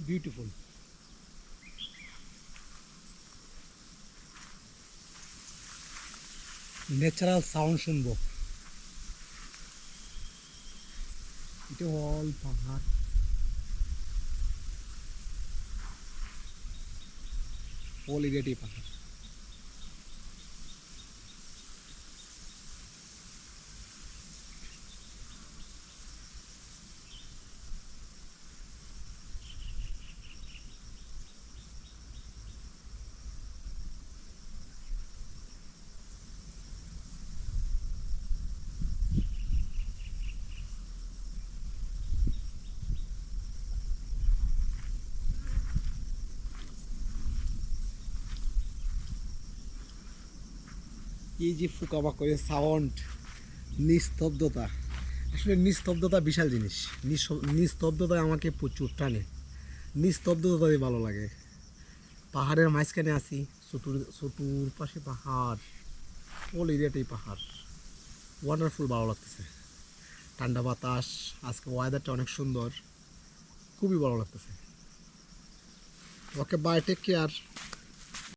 Beautiful natural sound শুনব। এটা all পাহাড়। অল এরিয়াটি পাহাড়। এই যে ফুকাবা করে, সাউন্ড, নিস্তব্ধতা। আসলে নিস্তব্ধতা বিশাল জিনিস। নিঃস- নিস্তব্ধতা আমাকে প্রচুর টানে। নিস্তব্ধতাই ভালো লাগে। পাহাড়ের মাঝখানে আছি, চতুর চতুর পাশে পাহাড়। অল এরিয়াটাই পাহাড়। ওয়ান্ডারফুল ভালো লাগতেছে। ঠান্ডা বাতাস, আজকে ওয়েদারটা অনেক সুন্দর। খুবই ভালো লাগতেছে। Okay bye take care